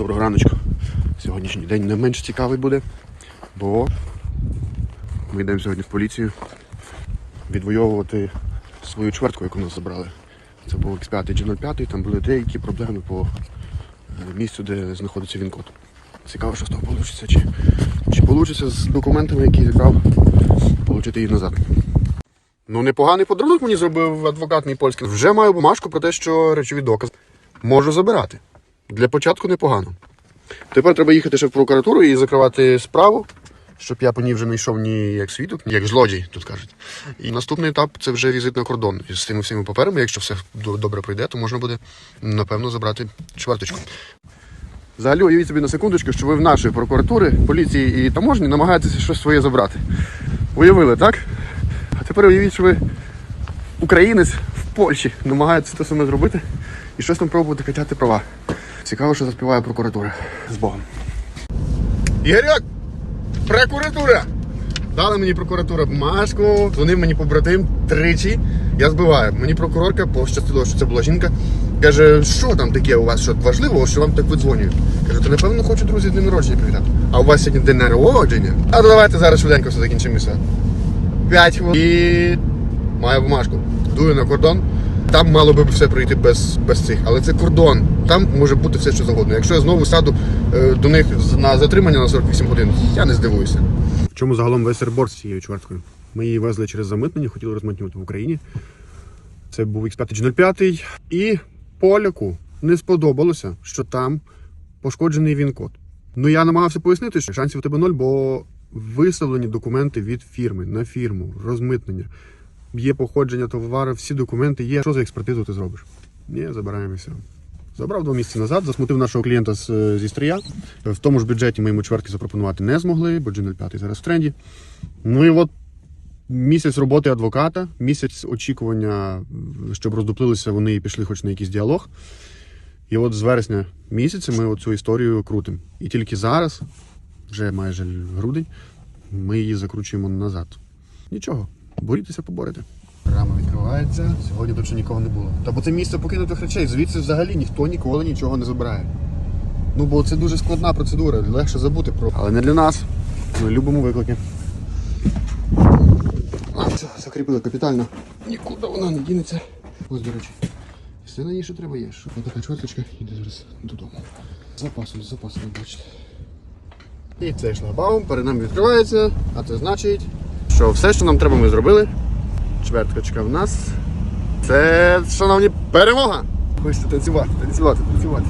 Доброго раночку. Сьогоднішній день не менш цікавий буде, бо ми йдемо сьогодні в поліцію відвоювати свою чвертку, яку нас забрали. Це був X5 G05, там були деякі проблеми по е, місцю, де знаходиться він-код. Цікаво, що з того вийде, чи, чи вийде з документами, які зібрав, отримати їх назад. Ну, непоганий подарунок мені зробив адвокат мій польський. Вже маю бумажку про те, що речові докази можу забирати. Для початку непогано. Тепер треба їхати ще в прокуратуру і закривати справу, щоб я по ній вже не йшов ні як свідок, ні як злодій, тут кажуть. І наступний етап це вже візит на кордон. З цими всіми паперами, якщо все добре пройде, то можна буде, напевно, забрати чверточку. Взагалі, уявіть собі на секундочку, що ви в нашої прокуратури, поліції і таможні намагаєтеся щось своє забрати. Уявили, так? А тепер уявіть, що ви українець в Польщі намагається те саме зробити і щось там пробувати качати права. Цікаво, що заспіває прокуратура з Богом. Ігорьок! Прокуратура! Дали мені прокуратура бумажку, дзвонив мені побратим тричі. Я збиваю. Мені прокурорка пощастило, що це була жінка. Каже, що там таке у вас що важливо, що вам так видзвонюють? Кажу, то напевно хочу друзі днем народження привітати. А у вас сьогодні день народження? А то давайте зараз швиденько все закінчимося. 5 хвилин і маю бумажку. Дую на кордон. Там мало би все пройти без, без цих, але це кордон. Там може бути все, що завгодно. Якщо я знову сяду е, до них на затримання на 48 годин, я не здивуюся. В чому загалом весь реборт з цією чверткою? Ми її везли через замитнення, хотіли розмитнювати в Україні. Це був X5 G05. І поляку не сподобалося, що там пошкоджений він-код. Ну я намагався пояснити, що шансів у тебе ноль, бо виставлені документи від фірми на фірму, розмитнення. Є походження товару, всі документи є. Що за експертизу ти зробиш? Ні, забираємо все. Забрав два місяці назад, засмутив нашого клієнта з, зі стрія. В тому ж бюджеті ми йому чвертки запропонувати не змогли, бо G05 зараз в тренді. Ну і от місяць роботи адвоката, місяць очікування, щоб роздуплилися вони і пішли хоч на якийсь діалог. І от з вересня місяця ми цю історію крутимо. І тільки зараз, вже майже грудень, ми її закручуємо назад. Нічого, борітеся, поборете. Рама відкривається, сьогодні тут ще нікого не було. Та бо це місце покинутих речей, звідси взагалі ніхто ніколи нічого не забирає. Ну бо це дуже складна процедура, легше забути про. Але не для нас. Ми любимо виклики. А, все, закріпили капітально. Нікуди вона не дінеться. Ось, до речі. Все на ній, що треба є. Ось така чверточка йде зараз додому. З Запасом, запасом, бачите. І цей шлагбаум перед нами відкривається, а це значить, що все, що нам треба, ми зробили. Чверточка в нас. Це, шановні, перемога! Хочете танцювати, танцювати, танцювати.